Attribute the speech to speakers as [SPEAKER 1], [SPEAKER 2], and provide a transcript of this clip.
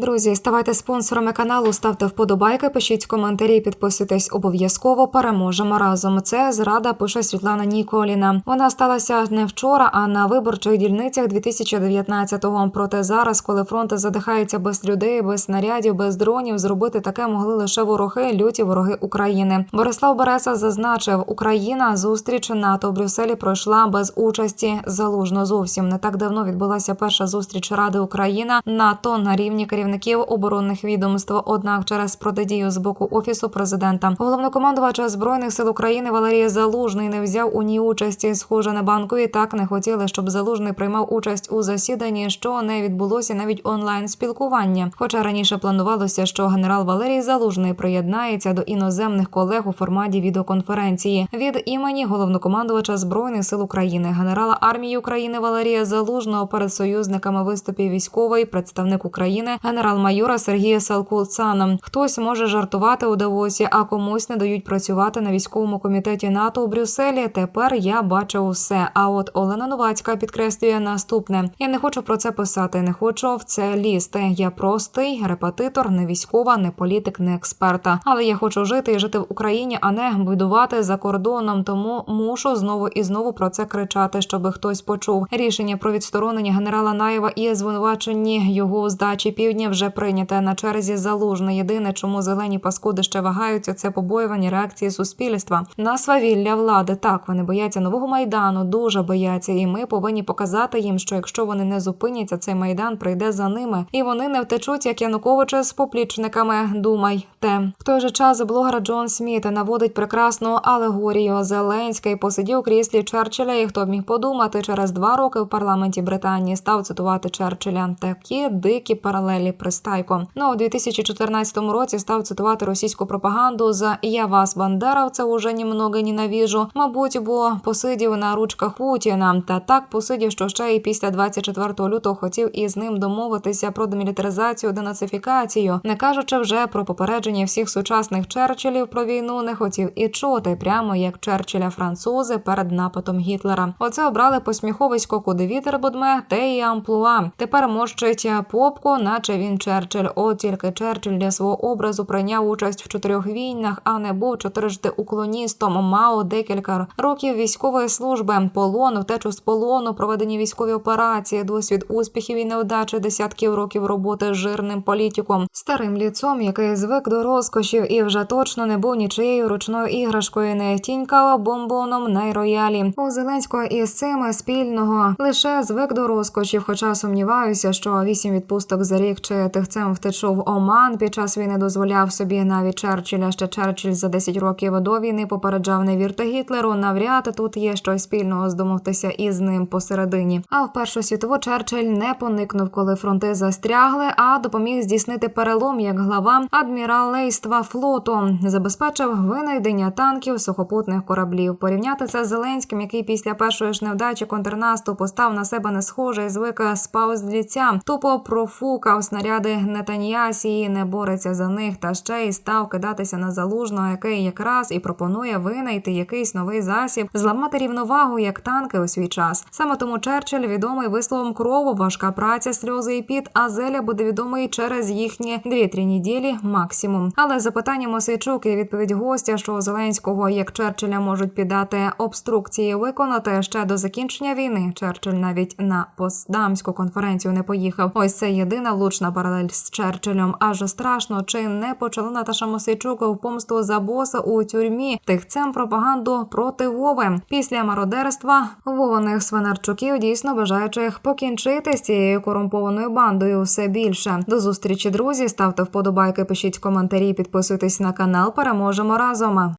[SPEAKER 1] Друзі, ставайте спонсорами каналу, ставте вподобайки, пишіть коментарі, підписуйтесь обов'язково. Переможемо разом. Це зрада пише Світлана Ніколіна. Вона сталася не вчора, а на виборчих дільницях 2019-го. Проте зараз, коли фронт задихається без людей, без снарядів, без дронів, зробити таке могли лише вороги, люті вороги України. Борислав Береса зазначив, Україна зустріч НАТО в Брюсселі пройшла без участі залужно. Зовсім не так давно відбулася перша зустріч Ради Україна НАТО на рівні керівників оборонних відомств. Однак, через протидію з боку офісу президента, головнокомандувача збройних сил України Валерій Залужний не взяв у ній участі. Схоже на банку і так не хотіли, щоб Залужний приймав участь у засіданні, що не відбулося навіть онлайн спілкування. Хоча раніше планувалося, що генерал Валерій Залужний приєднається до іноземних колег у форматі відеоконференції від імені головнокомандувача збройних сил України, генерала армії України Валерія Залужного перед союзниками виступів військовий представник України, генерал-майора Сергія Салкулцана. Хтось може жартувати у Давосі, а комусь не дають працювати на військовому комітеті НАТО у Брюсселі. Тепер я бачу все. А от Олена Новацька підкреслює наступне: я не хочу про це писати, не хочу в це лізти. Я простий репетитор, не військова, не політик, не експерта. Але я хочу жити і жити в Україні, а не будувати за кордоном. Тому мушу знову і знову про це кричати, щоб хтось почув. Рішення про відсторонення генерала Наєва і звинувачені його здачі півдня вже прийняте на черзі залужне. Єдине, чому зелені паскуди ще вагаються, це побоювані реакції суспільства на свавілля влади. Так вони бояться нового майдану, дуже бояться, і ми повинні показати їм, що якщо вони не зупиняться, цей майдан прийде за ними, і вони не втечуть, як Януковича з поплічниками. Думайте в той же час блогер Джон Сміт наводить прекрасну алегорію. Зеленський посидів у кріслі Черчилля, і хто б міг подумати, через два роки в парламенті Британії став цитувати Черчилля. Такі дикі паралелі пристайко. Ну у 2014 році став цитувати російську пропаганду за Я вас бандеровця уже немного ненавіжу. Мабуть, бо посидів на ручках Путіна. Та так посидів, що ще і після 24 лютого хотів із ним домовитися про демілітаризацію, денацифікацію, не кажучи вже про попередження всіх сучасних Черчиллів про війну, не хотів і чути, прямо як Черчилля французи перед нападом Гітлера. Оце обрали посміховисько, куди вітер будме, те і амплуа. Тепер морщить попку, наче він Черчилль. От тільки Черчилль для свого образу прийняв участь в чотирьох війнах, а не був чотирижди уклоністом. Мав декілька років військової служби, полон, втечу з полону, проведені військові операції, досвід успіхів і невдачі, десятків років роботи з жирним політиком, старим ліцом, який звик до розкошів і вже точно не був нічиєю ручною іграшкою, не тінькав бомбоном на роялі. У Зеленського із цим спільного лише звик до розкошів, хоча сумніваюся, що вісім відпусток за рік чи тихцем втечу в Оман під час війни дозволяв собі навіть Черчилля. Ще Черчилль за 10 років до війни попереджав не вірте Гітлеру. Навряд тут є щось спільного здомовтися із ним посередині. А в першу світову Черчилль не поникнув, коли фронти застрягли, а допоміг здійснити перелом як глава адміралейства флоту, забезпечив винайдення танків сухопутних кораблів. Порівняти це з Зеленським, який після першої ж невдачі контрнаступу став на себе не схожий, звик спав з ліця, тупо профукав снаряди Нетаньясії, не бореться за них, та ще й став кидатися на залужного, який якраз і пропонує винайти якийсь новий засіб, зламати рівновагу як танки у свій час. Саме тому Черчилль відомий висловом крову, важка праця, сльози і піт, а Зеля буде відомий через їхні дві-три неділі максимум. Але запитання Мосейчук і відповідь гостя, що Зеленського як Черчилля можуть піддати обструкції виконати ще до закінчення війни. Черчилль навіть на Постдамську конференцію не поїхав. Ось це єдина влучна паралель з Черчиллем. Аж страшно, чи не почала Наташа Мосейчук в помсту за боса у тюрмі тихцем пропаганду проти Вови. Після мародерства вованих свинарчуків дійсно бажаючих покінчити з цією корумпованою бандою все більше. До зустрічі, друзі. Ставте вподобайки, пишіть коментарі, підписуйтесь на канал. Переможемо разом.